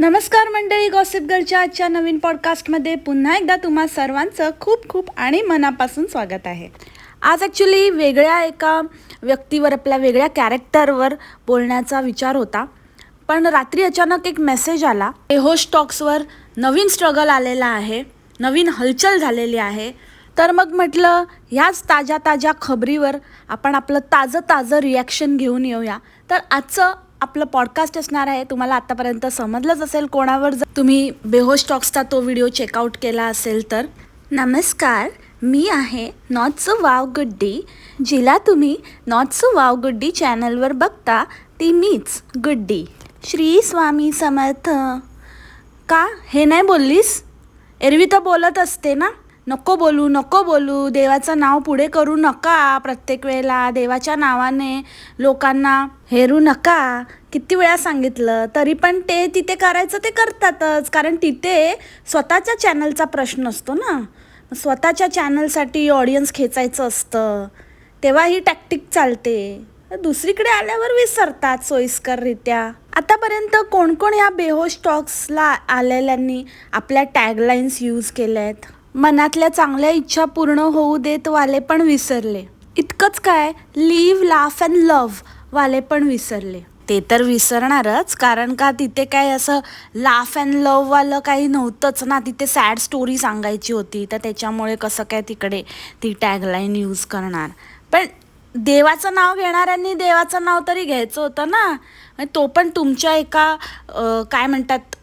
नमस्कार मंडळी गॉसिप गर्लच्या आजच्या नवीन पॉडकास्टमध्ये पुन्हा एकदा तुम्हा सर्वांचं खूप खूप आणि मनापासून स्वागत आहे. आज ॲक्च्युली वेगळ्या एका व्यक्तीवर आपल्या वेगळ्या कॅरेक्टरवर बोलण्याचा विचार होता. पण रात्री अचानक एक मेसेज आला. एहो स्टॉक्सवर नवीन स्ट्रगल आलेला आहे नवीन हलचल झालेली आहे. तर मग म्हटलं ह्याच ताज्या ताज्या खबरीवर आपण आपलं ताजं ताजं रिॲक्शन घेऊन येऊया. तर आजचं आपलं पॉडकास्ट असणार आहे तुम्हाला आतापर्यंत समजलंच असेल कोणावर जर तुम्ही बेहोश टॉक्सचा तो व्हिडिओ चेकआउट केला असेल तर. नमस्कार मी आहे नॉट सो वाव गुड्डी जिला तुम्ही नॉट सो वाव गुड्डी चॅनलवर बघता ती मीच गुड्डी श्री स्वामी समर्थ. का? हे नाही बोललीस? एरवी तर बोलत असते ना? नको बोलू नको बोलू देवाचं नाव पुढे करू नका प्रत्येक वेळेला देवाच्या नावाने लोकांना हेरू नका. किती वेळा सांगितलं तरी पण ते तिथे करायचं ते करतातच कारण तिथे स्वतःच्या चॅनलचा प्रश्न असतो ना. स्वतःच्या चॅनलसाठी ऑडियन्स खेचायचं असतं. तेव्हा ही टॅक्टिक चालते. दुसरीकडे आल्यावर विसरतात सोयीस्कररित्या. आतापर्यंत कोण कोण या बेहोश टॉक्सला आलेल्यांनी आपल्या टॅगलाईन्स यूज केल्या आहेत मनातल्या चांगल्या इच्छा पूर्ण होऊ देत वाले पण विसरले. इतकंच काय? लिव्ह लाफ अँड लव्ह वाले पण विसरले. ते तर विसरणारच कारण का तिथे काय असं लाफ अँड लव्हवालं काही नव्हतंच ना. तिथे सॅड स्टोरी सांगायची होती तर त्याच्यामुळे कसं काय तिकडे ती टॅगलाईन यूज करणार? पण देवाचं नाव घेणाऱ्यांनी देवाचं नाव तरी घ्यायचं होतं ना. तो पण तुमच्या एका काय म्हणतात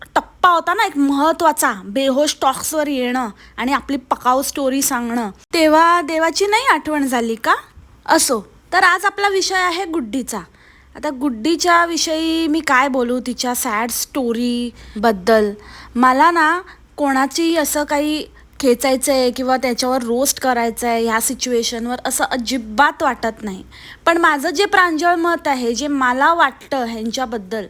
टप्पा होता ना एक महत्त्वाचा बेहोश टॉक्सवर येणं आणि आपली पकाऊ स्टोरी सांगणं. तेव्हा देवाची नाही आठवण झाली का? असो तर आज आपला विषय आहे गुड्डीचा. आता गुड्डीच्या विषयी मी काय बोलू तिच्या सॅड स्टोरीबद्दल मला ना कोणाची असं काही खेचायचं आहे किंवा त्याच्यावर रोस्ट करायचं आहे ह्या सिच्युएशनवर असं अजिबात वाटत नाही. पण माझं जे प्रांजळ मत आहे जे मला वाटतं ह्यांच्याबद्दल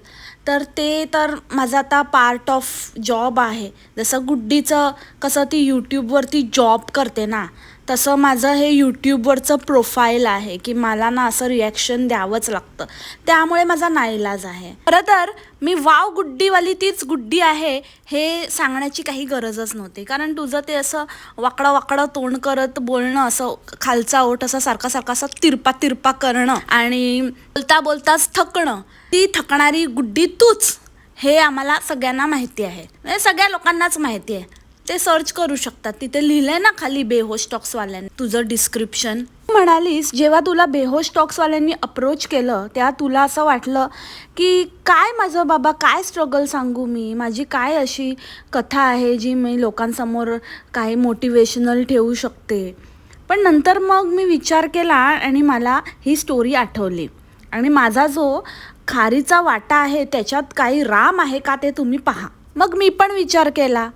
तर ते तर माझं आता पार्ट ऑफ जॉब आहे. जसं गुड्डीचं कसं ती यूट्यूबवरती जॉब करते ना तसं माझं हे यूट्यूबवरचं प्रोफाईल आहे की मला ना असं रिॲक्शन द्यावंच लागतं. त्यामुळे माझा नाईलाज आहे. खरं तर मी वाव गुड्डीवाली तीच गुड्डी आहे हे सांगण्याची काही गरजच नव्हती. कारण तुझं ते असं वाकडं वाकडं तोंड करत बोलणं असं खालचा ओठ असं सारखा सारखा असं तिरपा तिरपा करणं आणि बोलता बोलताच थकणं ती थकणारी गुड्डी तूच हे आम्हाला सगळ्यांना माहिती आहे. म्हणजे सगळ्या लोकांनाच माहिती आहे. ते सर्च करू शकतात. तिथे लिहिलंय ना खाली बेहोश टॉक्सवाल्यांनी तुझं डिस्क्रिप्शन म्हणालीस जेव्हा तुला बेहोश टॉक्सवाल्यांनी अप्रोच केलं तेव्हा तुला असं वाटलं की काय माझं बाबा काय स्ट्रगल सांगू मी? माझी काय अशी कथा आहे जी मी लोकांसमोर काही मोटिवेशनल ठेवू शकते? पण नंतर मग मी विचार केला आणि मला ही स्टोरी आठवली. आणि माझा जो खारीचा वाटा आहे त्याच्यात काही राम आहे का ते तुम्ही पहा. मग मी पण विचार केला.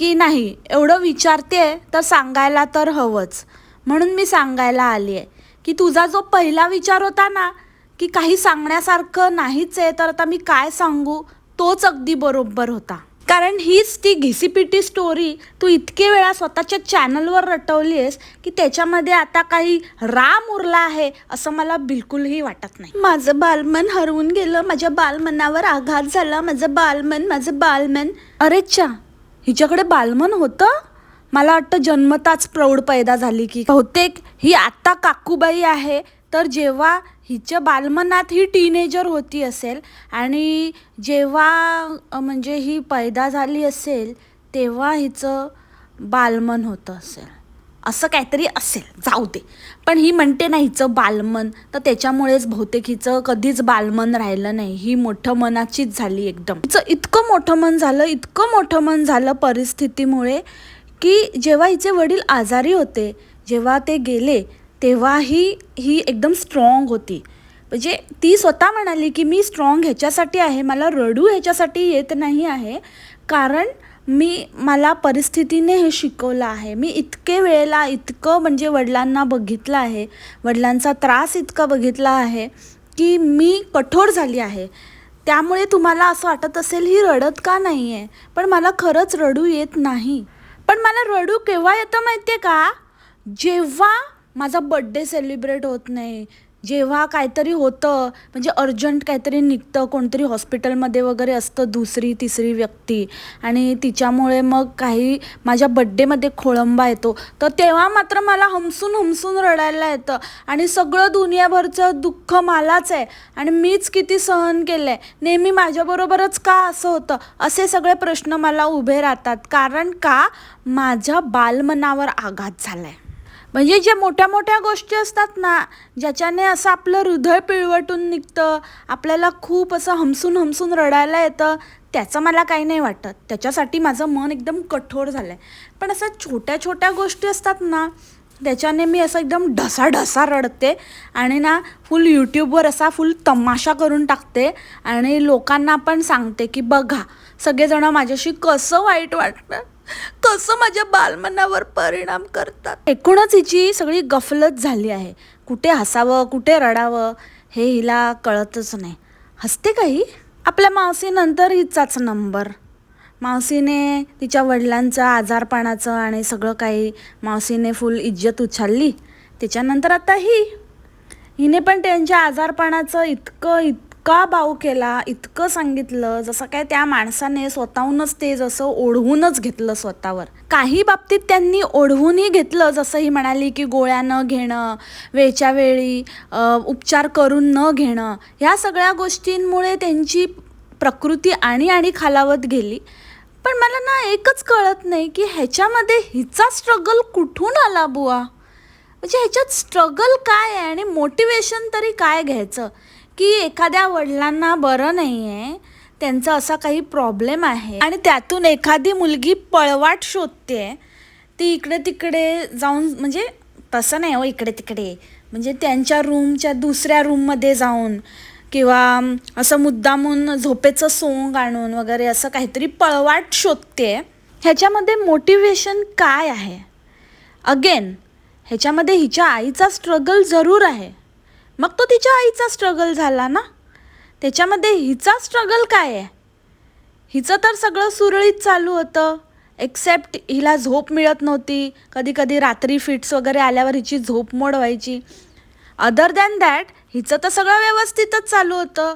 की नाही एवढं विचारते तर सांगायला तर हवंच. म्हणून मी सांगायला आली आहे की तुझा जो पहिला विचार होता ना की काही सांगण्यासारखं नाहीच आहे तर आता मी काय सांगू तोच अगदी बरोबर होता. कारण हीच ती घिसीपिटी स्टोरी तू इतके वेळा स्वतःच्या चॅनलवर रटवली आहेस की त्याच्यामध्ये आता काही राम उरला आहे असं मला बिलकुलही वाटत नाही. माझं बालमन हरवून गेलं माझ्या बालमनावर आघात झाला माझं बालमन माझं बालमन. अरेच्छा हिच्याकडे बालमन होतं? मला वाटतं जन्मताच प्रौढ पैदा झाली की. बहुतेक ही आत्ता काकूबाई आहे. तर जेव्हा हिच्या बालमनात ही टीनेजर होती असेल आणि जेव्हा म्हणजे ही पैदा झाली असेल तेव्हा हिचं बालमन होतं असेल. असं काहीतरी असेल जाऊ दे. पण ही म्हणते ना हिचं बालमन तर त्याच्यामुळेच बहुतेक हिचं कधीच बालमन राहिलं नाही. ही मोठं मनाचीच झाली एकदम. हिचं इतकं मोठं मन झालं इतकं मोठं मन झालं परिस्थितीमुळे की जेव्हा हिचे वडील आजारी होते जेव्हा ते गेले तेव्हाही ही एकदम स्ट्रॉंग होती. म्हणजे ती स्वतः म्हणाली की मी स्ट्रॉंग ह्याच्यासाठी आहे मला रडू ह्याच्यासाठी येत नाही आहे. कारण मी मला परिस्थितीने हे शिकवलं आहे. मी इतके वेळेला इतकं म्हणजे वडिलांना बघितलं आहे. वडिलांचा त्रास इतका बघितला आहे की मी कठोर झाली आहे. त्यामुळे तुम्हाला असं वाटत असेल ही रडत का नाही आहे पण मला खरंच रडू येत नाही. पण मला रडू केव्हा येतं माहिती आहे का? जेव्हा माझा बड्डे सेलिब्रेट होत नाही जेव्हा काहीतरी होतं म्हणजे अर्जंट काहीतरी निघतं कोणतरी हॉस्पिटलमध्ये वगैरे असतं दुसरी तिसरी व्यक्ती आणि तिच्यामुळे मग काही माझ्या बड्डेमध्ये खोळंबा येतो. तर तेव्हा मात्र मला हमसून हमसून रडायला येतं आणि सगळं दुनियाभरचं दुःख मलाच आहे आणि मीच किती सहन केलं आहे नेहमी माझ्याबरोबरच का असं होतं? असे सगळे प्रश्न मला उभे राहतात. कारण का? माझ्या बालमनावर आघात झाला आहे म्हणजे ज्या मोठ्या मोठ्या गोष्टी असतात ना ज्याच्याने असं आपलं हृदय पिळवटून निघतं आपल्याला खूप असं हमसून हमसून रडायला येतं त्याचं मला काही नाही वाटत. त्याच्यासाठी माझं मन एकदम कठोर झालं आहे पण असं छोट्या छोट्या गोष्टी असतात ना त्याच्याने मी असं एकदम ढसा ढसा रडते आणि ना फुल यूट्यूबवर असा फुल तमाशा करून टाकते आणि लोकांना पण सांगते की बघा सगळेजणं माझ्याशी कसं वाईट वाटतं कसं माझ्या बालमनावर परिणाम करतात? एकूणच हिची सगळी गफलत झाली आहे. कुठे हसावं कुठे रडावं हे हिला कळतच नाही. हसते काही आपल्या मावसीनंतर हिचाच नंबर. मावसीने तिच्या वडिलांचं आजारपणाचं आणि सगळं काही मावसीने फुल इज्जत उचलली त्याच्यानंतर आता ही. हिने पण त्यांच्या आजारपणाचं इतकं इतका बाऊ केला इतकं सांगितलं जसं काय त्या माणसाने स्वतःहूनच ते जसं ओढवूनच घेतलं स्वतःवर. काही बाबतीत त्यांनी ओढवूनही घेतलं जसं ही म्हणाली की गोळ्या न घेणं वेळच्या वेळी उपचार करून न घेणं. ह्या सगळ्या गोष्टींमुळे त्यांची प्रकृती आणि आणि खालावत गेली. पण मला ना एकच कळत नाही की ह्याच्यामध्ये हिचा स्ट्रगल कुठून आला बुवा? म्हणजे ह्याच्यात स्ट्रगल काय आहे आणि मोटिवेशन तरी काय घ्यायचं? की एखाद्या वडिलांना बरं नाही आहे त्यांचा असा काही प्रॉब्लेम आहे. आणि त्यातून एखादी मुलगी पळवाट शोधते ती इकडे तिकडे जाऊन म्हणजे तसं नाही हो इकडे तिकडे म्हणजे त्यांच्या रूमच्या दुसऱ्या रूममध्ये जाऊन किंवा असं मुद्दामून झोपेचं सोंग आणून वगैरे असं काहीतरी पळवाट शोधते ह्याच्यामध्ये मोटिवेशन काय आहे? अगेन ह्याच्यामध्ये हिच्या आईचा स्ट्रगल जरूर आहे. मग तो तिच्या आईचा स्ट्रगल झाला ना? त्याच्यामध्ये हिचा स्ट्रगल काय आहे? हिचं तर सगळं सुरळीत चालू होतं. एक्सेप्ट हिला झोप मिळत नव्हती. कधी कधी रात्री फिट्स वगैरे आल्यावर हिची झोप मोड व्हायची अदर दॅन दॅट हिचं तर सगळं व्यवस्थितच चालू होतं.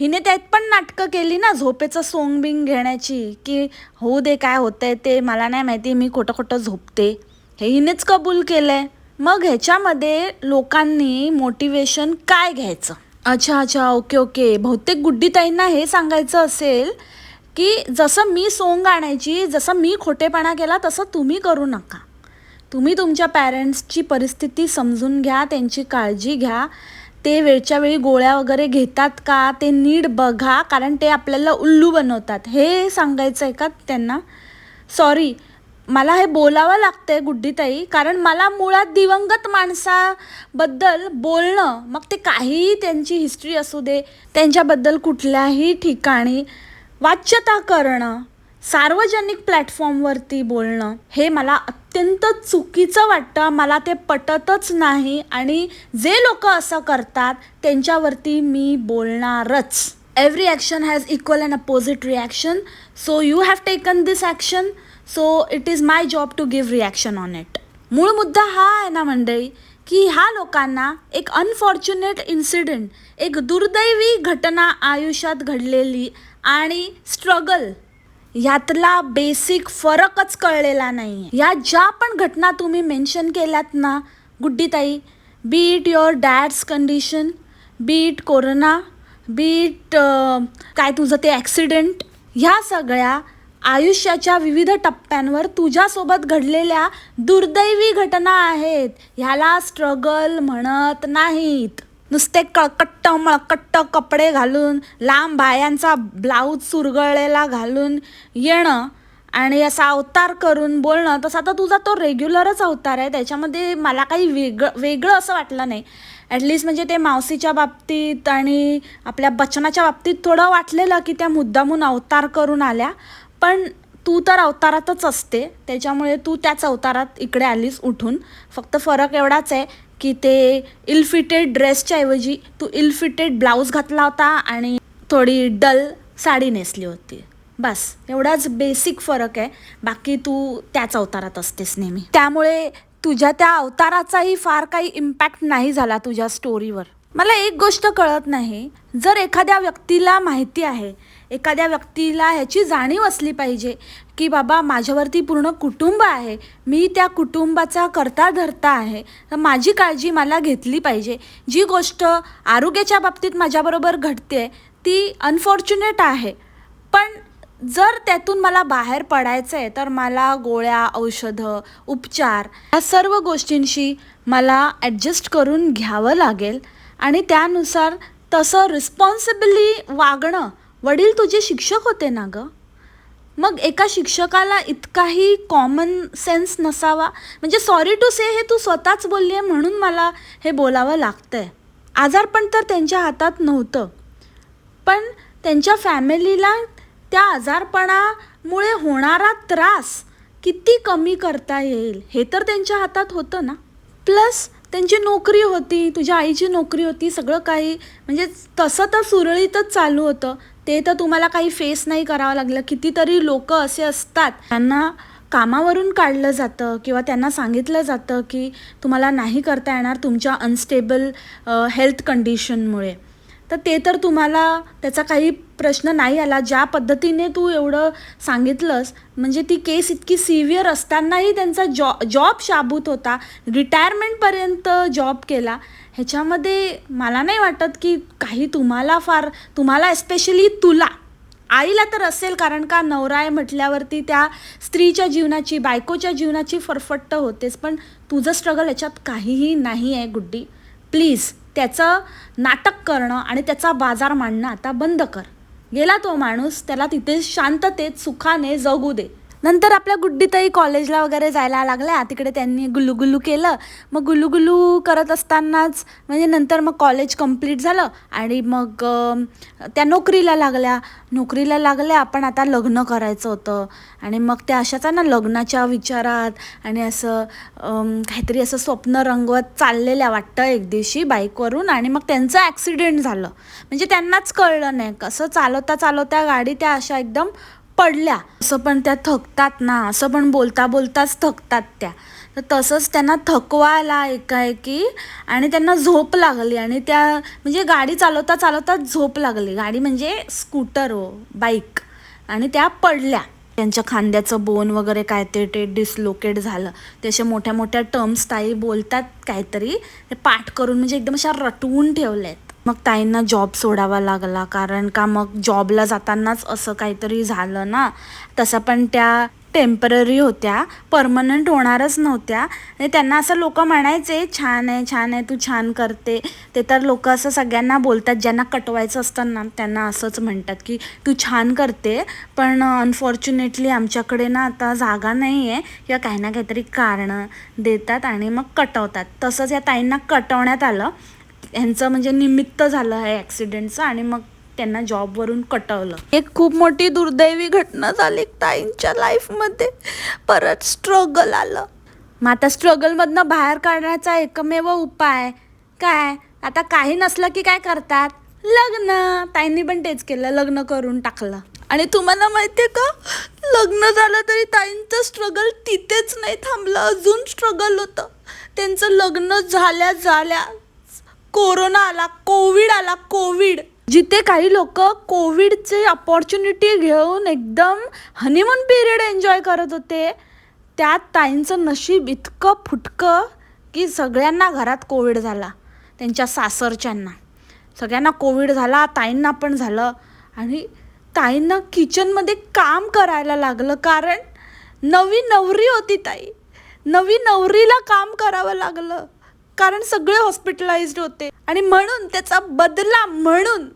हिने त्यात पण नाटकं केली ना झोपेचं सोंग बिंग घेण्याची की होऊ दे काय होतंय ते मला नाही माहिती मी खोटं खोटं झोपते. हे हिनेच कबूल केलं आहे मग ह्याच्यामध्ये लोकांनी मोटिवेशन काय घ्यायचं? अच्छा अच्छा ओके ओके. बहुतेक गुड्डीताईंना हे सांगायचं असेल की जसं मी सोंग आणायची जसं मी खोटेपणा केला तसं तुम्ही करू नका. तुम्ही तुमच्या पॅरेंट्सची परिस्थिती समजून घ्या त्यांची काळजी घ्या. ते वेळच्या वेळी गोळ्या वगैरे घेतात का? ते नीट बघा कारण ते आपल्याला उल्लू बनवतात. हे सांगायचं आहे का त्यांना? सॉरी मला हे बोलावं लागतंय गुड्डीताई कारण मला मुळात दिवंगत माणसाबद्दल बोलणं मग ते काहीही त्यांची हिस्ट्री असू दे त्यांच्याबद्दल कुठल्याही ठिकाणी वाच्यता करणं सार्वजनिक प्लॅटफॉर्मवरती बोलणं हे मला अत्यंत चुकीचं वाटतं. मला ते पटतच नाही आणि जे लोक असं करतात त्यांच्यावरती मी बोलणारच. Every action has equal and opposite reaction so you have taken this action so it is my job to give reaction on it मूळ मुद्दा हा आहे ना मंडळी की ह्या लोकांना एक अनफॉर्च्युनेट इन्सिडेंट एक दुर्दैवी घटना आयुष्यात घडलेली आणि स्ट्रगल यातला बेसिक फरकच कळलेला नाही या ज्या पण घटना तुम्ही मेन्शन केल्यात ना Gudditai be it your dad's condition be it corona be it काय तुझं ते ॲक्सिडेंट ह्या सगळ्या आयुष्याच्या विविध टप्प्यांवर तुझ्यासोबत घडलेल्या दुर्दैवी घटना आहेत. ह्याला स्ट्रगल म्हणत नाहीत. नुसते कळकट्ट मळकट्ट कपडे घालून लांब बायांचा ब्लाऊज सुरगळलेला घालून येणं आणि असा अवतार करून बोलणं. तसा तर तुझा तो रेग्युलरच अवतार आहे. त्याच्यामध्ये मला काही वेगळं वेगळं असं वाटलं नाही. ॲटलिस्ट म्हणजे ते मावसीच्या बाबतीत आणि आपल्या बचनाच्या बाबतीत थोडं वाटलेलं की त्या मुद्दामून अवतार करून आल्या. पण तू तर अवतारातच असते त्याच्यामुळे तू त्याच अवतारात इकडे आलीस उठून. फक्त फरक एवढाच आहे की ते इलफिटेड ड्रेसच्या ऐवजी तू इलफिटेड ब्लाऊज घातला होता आणि थोडी डल साडी नेसली होती. बस एवढाच बेसिक फरक आहे. बाकी तू त्याच अवतारात असतेस नेहमी. त्यामुळे तुझ्या त्या अवताराचाही फार काही इम्पॅक्ट नाही झाला तुझ्या स्टोरीवर मला एक गोष्ट कळत नाही. जर एखाद्या व्यक्तीला माहिती आहे एखाद्या व्यक्तीला ह्याची जाणीव असली पाहिजे की बाबा माझ्यावरती पूर्ण कुटुंब आहे मी त्या कुटुंबाचा करता धरता आहे तर माझी काळजी मला घेतली पाहिजे. जी गोष्ट आरोग्याच्या बाबतीत माझ्याबरोबर घडते ती अनफॉर्च्युनेट आहे. पण जर त्यातून मला बाहेर पडायचं आहे तर मला गोळ्या औषधं उपचार या सर्व गोष्टींशी मला ॲडजस्ट करून घ्यावं लागेल. आणि त्यानुसार तसं रिस्पॉन्सिबली वागणं वडील तुझे शिक्षक होते ना गं? मग एका शिक्षकाला इतकाही कॉमन सेन्स नसावा. म्हणजे सॉरी टू से हे तू स्वतःच बोलली आहे म्हणून मला हे बोलावं लागतं आहे आजारपण तर त्यांच्या हातात नव्हतं. पण त्यांच्या फॅमिलीला त्या आजारपणामुळे होणारा त्रास किती कमी करता येईल हे तर त्यांच्या हातात होतं ना. प्लस त्यांची नोकरी होती तुझ्या आईची नोकरी होती सगळं काही म्हणजे तसं तर सुरळीतच चालू होतं. ते तर तुम्हाला काही फेस नाही करावं लागलं. कितीतरी लोक असे असतात त्यांना कामावरून काढलं जातं किंवा त्यांना सांगितलं जातं की तुम्हाला नाही करता येणार तुमच्या अनस्टेबल हेल्थ कंडिशनमुळे तर ते तर तुम्हाला त्याचा काही प्रश्न नाही आला. ज्या पद्धतीने तू एवढं सांगितलंस म्हणजे ती केस इतकी सिव्हिअर असतानाही त्यांचा जॉ जॉब शाबूत होता. रिटायरमेंटपर्यंत जॉब केला. ह्याच्यामध्ये मला नाही वाटत की काही तुम्हाला फार तुम्हाला एस्पेशली तुला. आईला तर असेल कारण का नवरा आहे म्हटल्यावरती त्या स्त्रीच्या जीवनाची बायकोच्या जीवनाची फरफट्ट होतेच. पण तुझं स्ट्रगल याच्यात काहीही नाही आहे गुड्डी. प्लीज त्याचं नाटक करणं आणि त्याचा बाजार मांडणं आता बंद कर. गेला तो माणूस त्याला तिथे शांततेत सुखाने जगू दे. नंतर आपल्या गुड्डीतही कॉलेजला वगैरे जायला लागल्या. तिकडे त्यांनी गुल्लू केलं. मग गुल्लू करत असतानाच म्हणजे नंतर मग कॉलेज कंप्लीट झालं आणि मग त्या नोकरीला लागल्या. नोकरीला लागल्या पण आता लग्न करायचं होतं. आणि मग त्या अशाच ना लग्नाच्या विचारात आणि असं काहीतरी असं स्वप्न रंगवत चाललेल्या वाटतं एक दिवशी बाईकवरून. आणि मग त्यांचं ॲक्सिडेंट झालं. म्हणजे त्यांनाच कळलं नाही कसं चालवता चालवता गाडी त्या अशा एकदम पडल्या. असं पण त्या थकतात ना असं पण बोलता बोलताच थकतात त्या. तर तसंच त्यांना थकवा आला एकाएकी आणि त्यांना झोप लागली आणि त्या म्हणजे गाडी चालवता चालवता झोप लागली. गाडी म्हणजे स्कूटर हो बाईक. आणि त्या पडल्या. त्यांच्या खांद्याचं बोन वगैरे काय ते ते डिसलोकेट झालं. ते असे मोठ्या मोठ्या टर्म्स ताई बोलतात काहीतरी. ते पाठ करून म्हणजे एकदम अशा रटवून ठेवल्या आहेत मग ताईंना जॉब सोडावा लागला. कारण का मग जॉबला जातानाच असं काहीतरी झालं ना? तसं पण त्या टेंपररी होत्या. परमनंट होणारच नव्हत्या. आणि त्यांना असं लोक म्हणायचे छान आहे छान आहे तू छान करते. ते तर लोक असं सगळ्यांना बोलतात ज्यांना कटवायचं असतं ना त्यांना असंच म्हणतात की तू छान करते पण अनफॉर्च्युनेटली आमच्याकडे ना आता जागा नाही आहे किंवा काही ना काहीतरी कारणं देतात आणि मग कटवतात. तसंच या ताईंना कटवण्यात आलं. ह्यांचं म्हणजे निमित्त झालं आहे ॲक्सिडेंटचं आणि मग त्यांना जॉबवरून कटवलं. एक खूप मोठी दुर्दैवी घटना झाली ताईंच्या लाईफमध्ये परत स्ट्रगल आलं. मग आता स्ट्रगलमधनं बाहेर काढण्याचा एकमेव उपाय काय? आता काही नसलं की काय करतात? लग्न. ताईंनी पण तेच केलं लग्न करून टाकलं. आणि तुम्हाला माहितीये का? लग्न झालं तरी ताईंचं स्ट्रगल तिथेच नाही थांबलं. अजून स्ट्रगल होतं. त्यांचं लग्न झाल्या झाल्या कोरोना आला कोविड आला कोविड. जिथे काही लोक कोविडचे अपॉर्च्युनिटी घेऊन एकदम हनीमून पिरियड एन्जॉय करत होते त्यात ताईंचं नशीब इतकं फुटकं की सगळ्यांना घरात कोविड झाला त्यांच्या सासरच्यांना. सगळ्यांना कोविड झाला ताईंना पण झालं आणि ताईंना किचनमध्ये काम करायला लागलं कारण नवी नवरी होती ताई. नवी नवरीला काम करावं लागलं. कारण सगळे हॉस्पिटलाइज्ड होते. आणि म्हणून त्याचा बदला म्हणून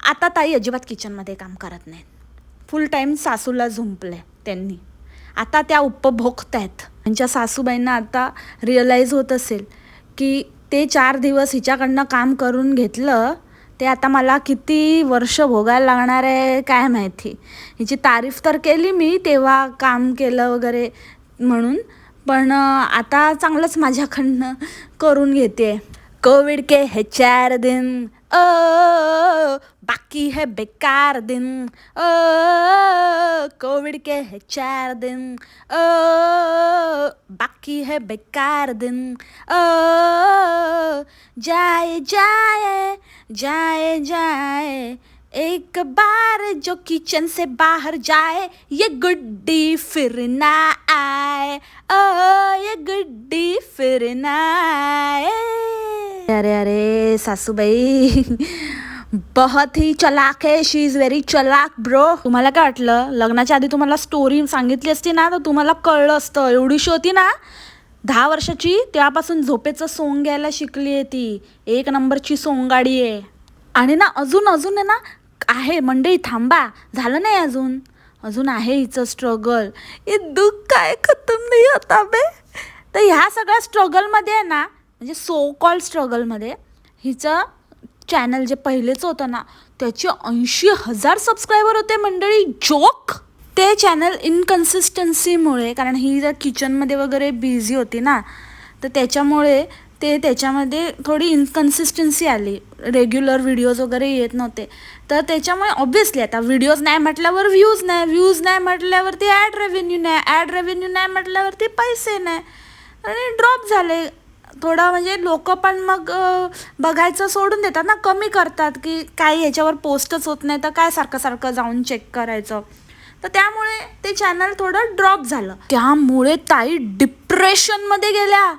आता ताई अजिबात किचनमध्ये काम करत नाहीत. फुल टाईम सासूला झुंपले त्यांनी. आता त्या उपभोगत आहेत त्यांच्या सासूबाईंना आता रिअलाईज होत असेल की ते चार दिवस हिच्याकडनं काम करून घेतलं ते आता मला किती वर्ष भोगायला लागणार आहे काय माहिती. हिची तारीफ तर केली मी तेव्हा काम केलं वगैरे म्हणून. पण आता चांगलंच माझ्याकडनं करून घेते. कोविड के हे चार दिन ओ बाकी है बेकार दिन ओ कोविड के है चार दिन ओ बाकी है बेकार दिन ओ जाए जाए जाए जाए एक बार जो किचन से बाहर जाए ये गुड्डी फिर ना आए। ओ ये गुड्डी फिर ना आए। अरे अरे सासूबाई बहुत ही चलाक आहे शी इज व्हेरी चलाक ब्रो तुम्हाला काय वाटलं? लग्नाच्या आधी तुम्हाला स्टोरी सांगितली असती ना तर तुम्हाला कळलं असतं. एवढीशी होती ना दहा वर्षाची तेव्हापासून झोपेचं सोंग घ्यायला शिकली आहे ती. एक नंबरची सोंगाडी आहे. आणि ना अजून अजून आहे ना आहे मंडई थांबा. झालं नाही अजून? अजून आहे हिचं स्ट्रगल हे दुःख काय खतम नाही होता बे तर ह्या सगळ्या स्ट्रगलमध्ये आहे ना म्हणजे सो कॉल स्ट्रगलमध्ये हिचं चॅनल जे पहिलेच होतं ना त्याचे ऐंशी हजार सबस्क्रायबर होते मंडळी. जोक ते चॅनल इनकन्सिस्टन्सीमुळे कारण ही जर किचनमध्ये वगैरे बिझी होती ना तर त्याच्यामुळे ते त्याच्यामध्ये थोडी इनकन्सिस्टन्सी आली. रेग्युलर व्हिडिओज वगैरे येत नव्हते. तर त्याच्यामुळे ऑब्व्हियसली आता व्हिडिओज नाही म्हटल्यावर व्ह्यूज नाही. व्ह्यूज नाही म्हटल्यावरती ॲड रेव्हेन्यू नाही. ॲड रेव्हेन्यू नाही म्हटल्यावरती पैसे नाही. आणि ड्रॉप झाले. थोडा म्हणजे लोक पण मग बघायचं सोडून देतात ना. कमी करतात की काही याच्यावर पोस्टच होत नाही तर काय सारखं सारखं जाऊन चेक करायचं. तर त्यामुळे ते चॅनल थोडं ड्रॉप झालं. त्यामुळे ताई डिप्रेशनमध्ये गेल्या.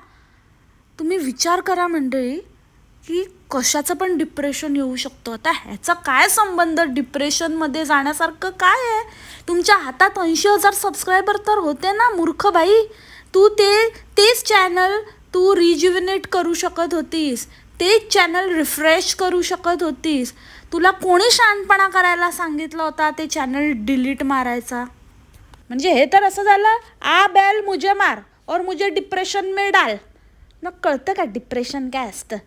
तुम्ही विचार करा मंडळी की कशाचं पण डिप्रेशन येऊ शकतं. आता ह्याचा काय संबंध? डिप्रेशनमध्ये जाण्यासारखं काय आहे? तुमच्या हातात ऐंशी हजार सबस्क्रायबर तर होते ना मूर्ख बाई. तू ते तेच चॅनल तू रिज्युविनेट करू शकत होतीस. तेच चॅनल रिफ्रेश करू शकत होतीस. तुला कोणी शहाणपणा करायला सांगितलं होता ते चॅनल डिलीट मारायचा? म्हणजे हे तर असं झालं आ बैल मुझे मार और मुझे डिप्रेशन में डाल. मग कळतं का डिप्रेशन काय असतं?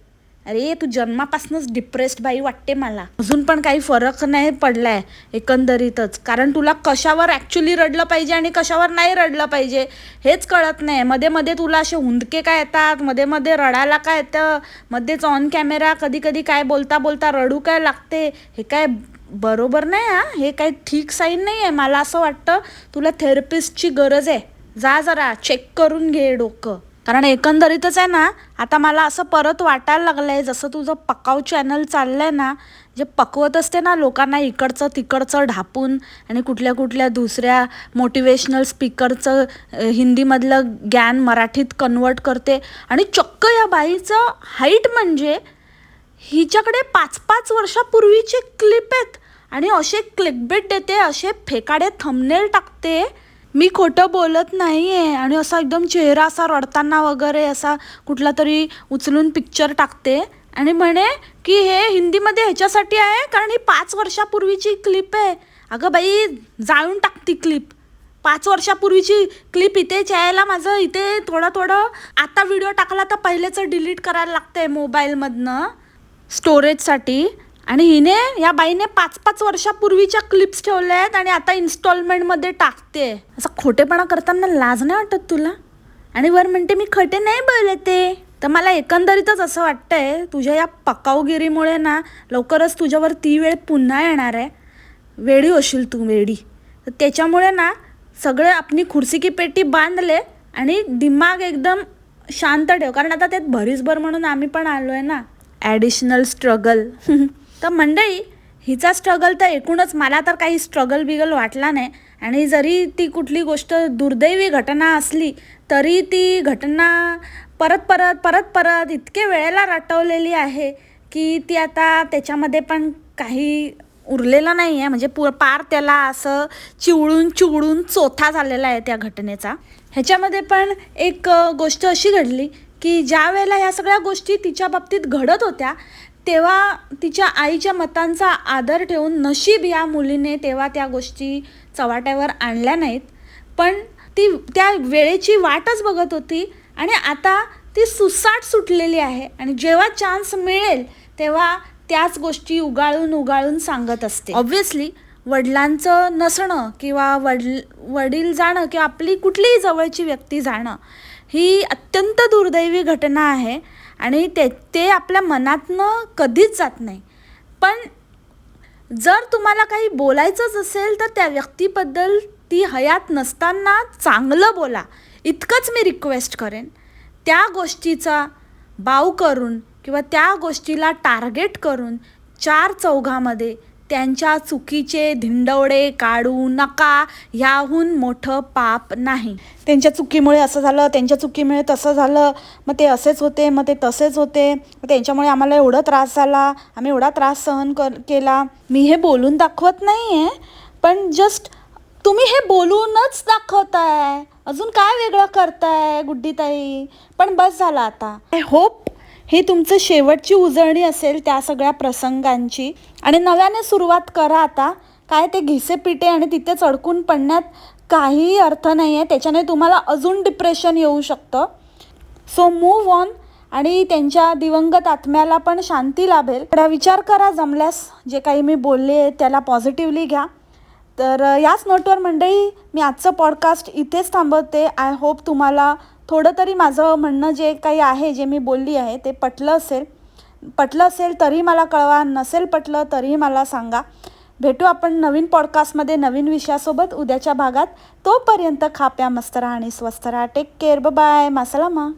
अरे तू जन्मापासूनच डिप्रेस्ड बाई वाटते मला. अजून पण काही फरक नाही पडलाय एकंदरीतच. कारण तुला कशावर ॲक्च्युली रडलं पाहिजे आणि कशावर नाही रडलं पाहिजे हेच कळत नाही. मध्ये मध्ये तुला असे हुंदके काय येतात? मध्ये मध्ये रडायला काय येतं? मध्येच ऑन कॅमेरा कधी कधी काय बोलता बोलता रडू काय लागते? हे काय बरोबर नाही हा? हे काही ठीक साईन नाही आहे मला असं वाटतं तुला थेरपिस्टची गरज आहे. जा जरा चेक करून घे डोकं. कारण एकंदरीतच आहे ना आता मला असं परत वाटायला लागलं आहे जसं तुझं पकाव चॅनल चाललं आहे ना जे पकवत असते ना लोकांना इकडचं तिकडचं ढापून आणि कुठल्या कुठल्या दुसऱ्या मोटिवेशनल स्पीकरचं हिंदीमधलं ज्ञान मराठीत कन्वर्ट करते. आणि चक्क या बाईचं हाईट म्हणजे हिच्याकडे पाच पाच वर्षापूर्वीचे क्लिप आहेत. आणि असे क्लिकबेट देते असे फेकाडे थंबनेल टाकते मी खोटं बोलत नाही आहे आणि असा एकदम चेहरा असा रडताना वगैरे असा कुठला तरी उचलून पिक्चर टाकते. आणि म्हणे की हे हिंदीमध्ये ह्याच्यासाठी आहे कारण ही पाच वर्षापूर्वीची क्लिप आहे. अगं बाई जाळून टाकती क्लिप पाच वर्षापूर्वीची क्लिप इथेच यायला माझं इथे थोडं थोडं. आता व्हिडिओ टाकला तर पहिलेचं डिलीट करायला लागतंय मोबाईलमधनं स्टोरेजसाठी आणि हिने या बाईने पाच पाच वर्षापूर्वीच्या क्लिप्स ठेवल्या आहेत आणि आता इन्स्टॉलमेंटमध्ये टाकते. असं खोटेपणा करताना लाज नाही वाटत तुला? आणि वर म्हणते मी खटे नाही बोलले ते तर मला एकंदरीतच असं वाटतंय तुझ्या या पकावगिरीमुळे ना लवकरच तुझ्यावर ती वेळ पुन्हा येणार आहे. वेडी होशील तू वेडी. तर त्याच्यामुळे ना सगळे आपली खुर्सी की पेटी बांधले आणि दिमाग एकदम शांत ठेव. कारण आता त्यात भरीसभर म्हणून आम्ही पण आलो आहे ना. ॲडिशनल स्ट्रगल तर मंडळी हिचा स्ट्रगल तर एकूणच. मला तर काही स्ट्रगल बिगल वाटला नाही. आणि जरी ती कुठली गोष्ट दुर्दैवी घटना असली तरी ती घटना परत परत परत परत इतके वेळेला रटवलेली आहे की ती आता त्याच्यामध्ये पण काही उरलेलं नाही आहे म्हणजे पु पार त्याला असं चिवळून चिवळून चोथा झालेला आहे त्या घटनेचा. ह्याच्यामध्ये पण एक गोष्ट अशी घडली की ज्या वेळेला ह्या सगळ्या गोष्टी तिच्या बाबतीत घडत होत्या तेव्हा तिच्या आईच्या मतांचा आदर ठेवून नशीब या मुलीने तेव्हा त्या गोष्टी चव्हाट्यावर आणल्या नाहीत. पण ती त्या वेळेची वाटच बघत होती आणि आता ती सुसाट सुटलेली आहे आणि जेव्हा चान्स मिळेल तेव्हा त्याच गोष्टी उगाळून उगाळून सांगत असते. ऑब्व्हियसली वडिलांचं नसणं किंवा वडील वडील जाणं किंवा आपली कुठलीही जवळची व्यक्ती जाणं ही अत्यंत दुर्दैवी घटना आहे आणि ते ते आपल्या मनातनं कधीच जात नाही. पण जर तुम्हाला काही बोलायचंच असेल तर त्या व्यक्तीबद्दल ती हयात नसताना चांगलं बोला. इतकंच मी रिक्वेस्ट करेन. त्या गोष्टीचा बाव करून किंवा त्या गोष्टीला टार्गेट करून चार चौघामध्ये त्यांच्या चुकीचे धिंडवडे काढू नका ह्याहून मोठं पाप नाही. त्यांच्या चुकीमुळे असं झालं त्यांच्या चुकीमुळे तसं झालं मग ते असेच होते मग ते तसेच होते. मग त्यांच्यामुळे आम्हाला एवढा त्रास झाला आम्ही एवढा त्रास सहन कर केला. मी हे बोलून दाखवत नाही आहे पण जस्ट तुम्ही हे बोलूनच दाखवताय. अजून काय वेगळं करताय गुड्डीताई? पण बस झालं आता. आय होप ही तुमचं शेवटची उजळणी असेल त्या सगळ्या प्रसंगांची. आणि नव्याने सुरुवात करा आता. काय ते घिसे पिटे आणि तिथेच अडकून पडण्यात काहीही अर्थ नाही आहे त्याच्याने तुम्हाला अजून डिप्रेशन येऊ शकतं. सो मूव ऑन आणि त्यांच्या दिवंगत आत्म्याला पण शांती लाभेल. थोडा विचार करा जमल्यास. जे काही मी बोलले आहे त्याला पॉझिटिव्हली घ्या. तर याच नोटवर मंडळी मी आजचं पॉडकास्ट इथेच थांबवते. आय होप तुम्हाला थोडं तरी माझं म्हणणं जे काही आहे जे मी बोलली आहे ते पटलं असेल. पटलं असेल तरी मला कळवा नसेल पटलं तरीही मला सांगा. भेटू आपण नवीन पॉडकास्टमध्ये नवीन विषयासोबत उद्याच्या भागात. तोपर्यंत खाप्या मस्त राहा आणि स्वस्त राहा. Take care bye मासलामा.